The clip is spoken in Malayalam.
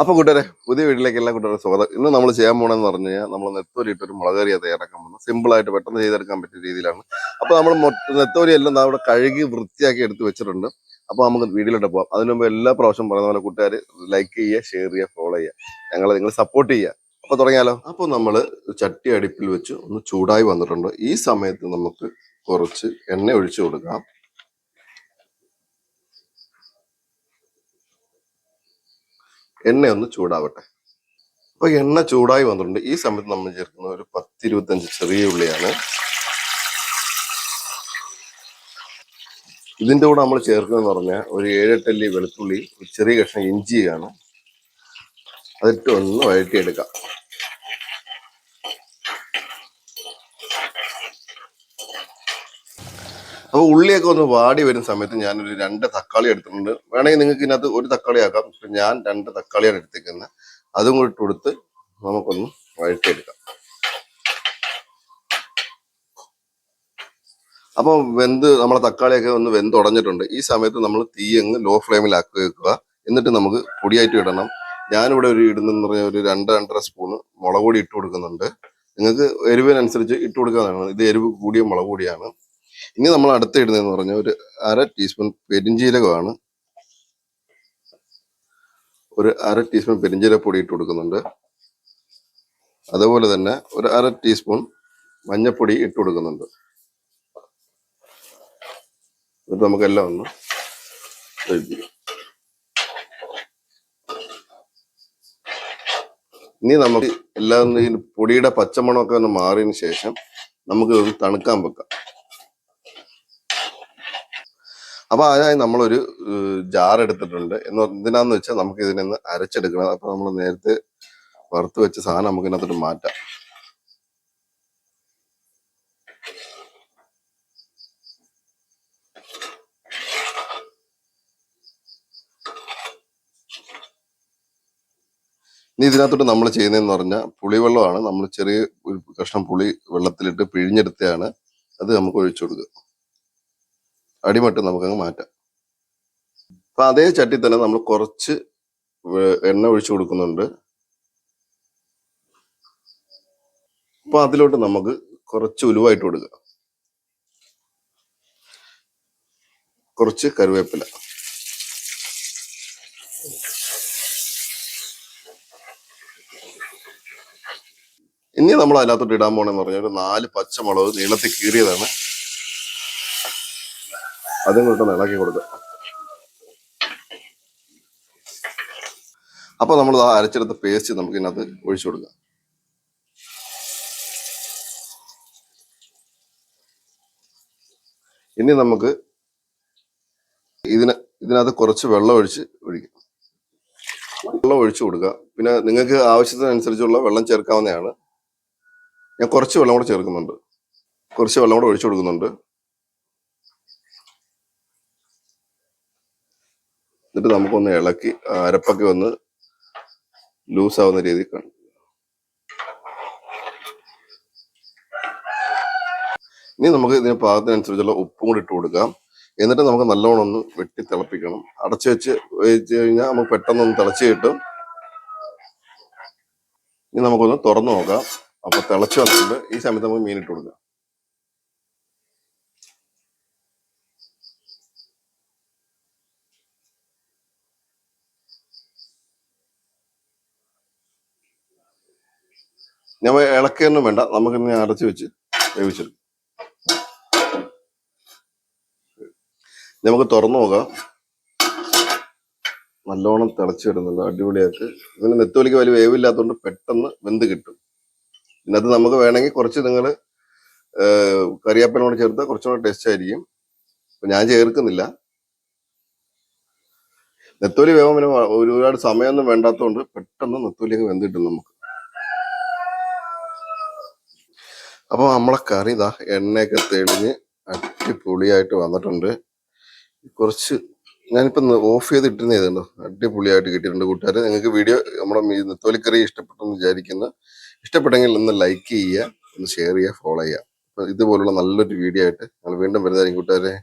അപ്പൊ കൂട്ടുകാരെ പുതിയ വീട്ടിലേക്ക് എല്ലാ കൂട്ടുകാരും സ്വാഗതം. ഇന്ന് നമ്മൾ ചെയ്യാൻ പോണെന്ന് പറഞ്ഞു കഴിഞ്ഞാൽ നമ്മൾ നെത്തോലിയിട്ട് ഒരു മുളക് കറിയാണ് തയ്യാറാക്കാൻ പോകുന്നത്. സിമ്പിൾ ആയിട്ട് പെട്ടെന്ന് ചെയ്തെടുക്കാൻ പറ്റിയ രീതിയിലാണ്. അപ്പൊ നമ്മൾ നെത്തോലി എല്ലാം ദാ കഴുകി വൃത്തിയാക്കി എടുത്ത് വെച്ചിട്ടുണ്ട്. അപ്പൊ നമുക്ക് വീട്ടിലോട്ട് പോകാം അതിനു മുമ്പ് എല്ലാ പ്രാവശ്യം പറയുന്ന പോലെ കൂട്ടുകാർ ലൈക്ക് ചെയ്യുക ഷെയർ ചെയ്യുക ഫോളോ ചെയ്യുക. ഞങ്ങളെ നിങ്ങൾ സപ്പോർട്ട് ചെയ്യുക. അപ്പൊ തുടങ്ങിയാലോ? അപ്പൊ നമ്മൾ ചട്ടി അടുപ്പിൽ വെച്ച് ഒന്ന് ചൂടായി വന്നിട്ടുണ്ട്. ഈ സമയത്ത് നമുക്ക് കുറച്ച് എണ്ണ ഒഴിച്ചു കൊടുക്കാം. എണ്ണ ഒന്ന് ചൂടാവട്ടെ. അപ്പൊ എണ്ണ ചൂടായി വന്നിട്ടുണ്ട്. ഈ സമയത്ത് നമ്മൾ ചേർക്കുന്ന ഒരു പത്തിരുപത്തഞ്ച് ചെറിയ ഉള്ളിയാണ്. ഇതിന്റെ കൂടെ നമ്മൾ ചേർക്കുന്നതെന്ന് പറഞ്ഞാൽ ഒരു ഏഴെട്ടല്ലി വെളുത്തുള്ളി ഒരു ചെറിയ കഷ്ണം ഇഞ്ചിയാണ്. അതിട്ട് ഒന്ന് വഴറ്റിയെടുക്കാം. അപ്പൊ ഉള്ളിയൊക്കെ ഒന്ന് വാടി വരുന്ന സമയത്ത് ഞാനൊരു രണ്ട് തക്കാളി എടുത്തിട്ടുണ്ട്. വേണമെങ്കിൽ നിങ്ങൾക്ക് ഇതിനകത്ത് ഒരു തക്കാളി ആക്കാം. പക്ഷെ ഞാൻ രണ്ട് തക്കാളിയാണ് എടുത്തേക്കുന്നത് അതും കൂടി കൊടുത്ത് നമുക്കൊന്ന് വഴറ്റിയെടുക്കാം. അപ്പോൾ വെന്ത് നമ്മളെ തക്കാളിയൊക്കെ ഒന്ന് വെന്ത് ഉടഞ്ഞിട്ടുണ്ട്. ഈ സമയത്ത് നമ്മൾ തീ അങ്ങ് ലോ ഫ്ലെയിമിലാക്കി വെക്കുക. എന്നിട്ട് നമുക്ക് പൊടിയായിട്ട് ഇടണം. ഞാനിവിടെ ഒരു ഇടുന്നെന്ന് പറഞ്ഞാൽ ഒരു രണ്ട് രണ്ടര സ്പൂണ് മുളക് പൊടി ഇട്ട് കൊടുക്കുന്നുണ്ട്. നിങ്ങൾക്ക് എരിവിനനുസരിച്ച് ഇട്ട് കൊടുക്കാനാണ് ഇത് എരിവ് കൂടിയ മുളക് പൊടിയാണ്. ഇനി നമ്മൾ അടുത്ത് ഇടുന്നതെന്ന് പറഞ്ഞാൽ ഒരു അര ടീസ്പൂൺ പെരിഞ്ജീരകമാണ് ഒരു അര ടീസ്പൂൺ പെരിഞ്ജീരക പൊടി ഇട്ട് കൊടുക്കുന്നുണ്ട്. അതുപോലെ തന്നെ ഒരു അര ടീസ്പൂൺ മഞ്ഞപ്പൊടി ഇട്ട് കൊടുക്കുന്നുണ്ട്. എന്നിട്ട് നമുക്കെല്ലാം ഒന്ന് ഇനി നമുക്ക് എല്ലാം ഈ പൊടിയുടെ പച്ചമണമൊക്കെ ഒന്ന് മാറിയതിന് ശേഷം നമുക്ക് തണുക്കാൻ വെക്കാം. അപ്പൊ അതിനായി നമ്മളൊരു ജാർ എടുത്തിട്ടുണ്ട്. എന്ന് എന്തിനാന്ന് വെച്ചാൽ നമുക്ക് ഇതിനൊന്ന് അരച്ചെടുക്കണം. അപ്പോൾ നമ്മൾ നേരത്തെ വറുത്ത് വെച്ച സാധനം നമുക്ക് ഇതിനകത്തോട്ട് മാറ്റാം. ഇനി ഇതിനകത്തോട്ട് നമ്മൾ ചെയ്യുന്നതെന്ന് പറഞ്ഞാൽ പുളിവെള്ളമാണ്. നമ്മൾ ചെറിയ ഒരു കഷ്ണം പുളി വെള്ളത്തിലിട്ട് പിഴിഞ്ഞെടുത്തതാണ് അത് നമുക്ക് ഒഴിച്ചു കൊടുക്കുക. അടിമട്ട് നമുക്കങ്ങ് മാറ്റാം. അപ്പൊ അതേ ചട്ടി തന്നെ നമ്മൾ കുറച്ച് എണ്ണ ഒഴിച്ചു കൊടുക്കുന്നുണ്ട്. അപ്പൊ അതിലോട്ട് നമുക്ക് കുറച്ച് ഉലുവായിട്ട് കൊടുക്കുക കുറച്ച് കരുവേപ്പില ഇനി നമ്മൾ അതിനകത്തോട്ട് ഇടാൻ പോണെന്ന് പറഞ്ഞാൽ ഒരു നാല് പച്ചമുളക് നീളത്തിൽ കീറിയതാണ്. അതും കൂടെ ഇളക്കി കൊടുക്കുക അപ്പൊ നമ്മൾ ആ അരച്ചെടുത്ത പേസ്റ്റ് നമുക്ക് ഇതിനകത്ത് ഒഴിച്ചു കൊടുക്കാം. ഇനി നമുക്ക് ഇതിന് ഇതിനകത്ത് കുറച്ച് വെള്ളം ഒഴിച്ച് ഒഴിക്കാം. വെള്ളം ഒഴിച്ചു കൊടുക്കുക. പിന്നെ നിങ്ങൾക്ക് ആവശ്യത്തിനനുസരിച്ചുള്ള വെള്ളം ചേർക്കാവുന്നതാണ്. ഞാൻ കുറച്ച് വെള്ളം കൂടെ ചേർക്കുന്നുണ്ട്. കുറച്ച് വെള്ളം കൂടെ ഒഴിച്ചു കൊടുക്കുന്നുണ്ട്. എന്നിട്ട് നമുക്കൊന്ന് ഇളക്കി അരപ്പൊക്കെ ഒന്ന് ലൂസ് ആവുന്ന രീതിയിൽ കാണും. ഇനി നമുക്ക് ഇതിന് പാകത്തിനനുസരിച്ചുള്ള ഉപ്പും കൂടി ഇട്ട് കൊടുക്കാം. എന്നിട്ട് നമുക്ക് നല്ലോണം ഒന്ന് വെട്ടി തിളപ്പിക്കണം. അടച്ചു വെച്ച് വെച്ച് കഴിഞ്ഞാൽ നമുക്ക് പെട്ടെന്ന് ഒന്ന് തിളച്ച് കിട്ടും. ഇനി നമുക്കൊന്ന് തുറന്നു നോക്കാം. അപ്പൊ തിളച്ച് വന്നിട്ടുണ്ട്. ഈ സമയത്ത് നമുക്ക് മീനിട്ട് കൊടുക്കാം. ഞാൻ ഇളക്കൊന്നും വേണ്ട. നമുക്ക് ഇങ്ങനെ അടച്ചു വെച്ച് വേവിച്ചെടുക്കും. നമുക്ക് തുറന്നു നോക്കാം. നല്ലോണം തിളച്ചു വരുന്നുണ്ട് അടിപൊളിയായിട്ട്. ഇതിന് നെത്തോലിക്ക് വലിയ വേവില്ലാത്തതുകൊണ്ട് പെട്ടെന്ന് വെന്ത് കിട്ടും. പിന്നെ അത് നമുക്ക് വേണമെങ്കിൽ കുറച്ച് നിങ്ങൾ കറിയാപ്പനോട് ചേർത്ത് കുറച്ചുകൂടെ ടേസ്റ്റ് ആയിരിക്കും. അപ്പൊ ഞാൻ ചേർക്കുന്നില്ല. നെത്തോലി വേവാൻ ഒരുപാട് സമയമൊന്നും വേണ്ടാത്തതുകൊണ്ട് പെട്ടെന്ന് നെത്തോലിയൊക്കെ വെന്ത് കിട്ടും നമുക്ക്. അപ്പൊ നമ്മളെ കറി ഇതാ എണ്ണയൊക്കെ തെളിഞ്ഞ് അടിപൊളിയായിട്ട് വന്നിട്ടുണ്ട്. കുറച്ച് ഞാനിപ്പോൾ ഓഫ് ചെയ്ത് ഇട്ടിരുന്ന ഇതുണ്ടോ? അടിപൊളിയായിട്ട് കിട്ടിയിട്ടുണ്ട് കൂട്ടുകാർ നിങ്ങൾക്ക് വീഡിയോ നമ്മുടെ നെത്തോലിക്കറി ഇഷ്ടപ്പെട്ടെന്ന് വിചാരിക്കുന്നു ഇഷ്ടപ്പെട്ടെങ്കിൽ ഒന്ന് ലൈക്ക് ചെയ്യുക ഒന്ന് ഷെയർ ചെയ്യുക ഫോളോ ചെയ്യുക. അപ്പോൾ ഇതുപോലുള്ള നല്ലൊരു വീഡിയോ ആയിട്ട് ഞങ്ങൾ വീണ്ടും വരുന്നതായിരിക്കും കൂട്ടുകാരെ.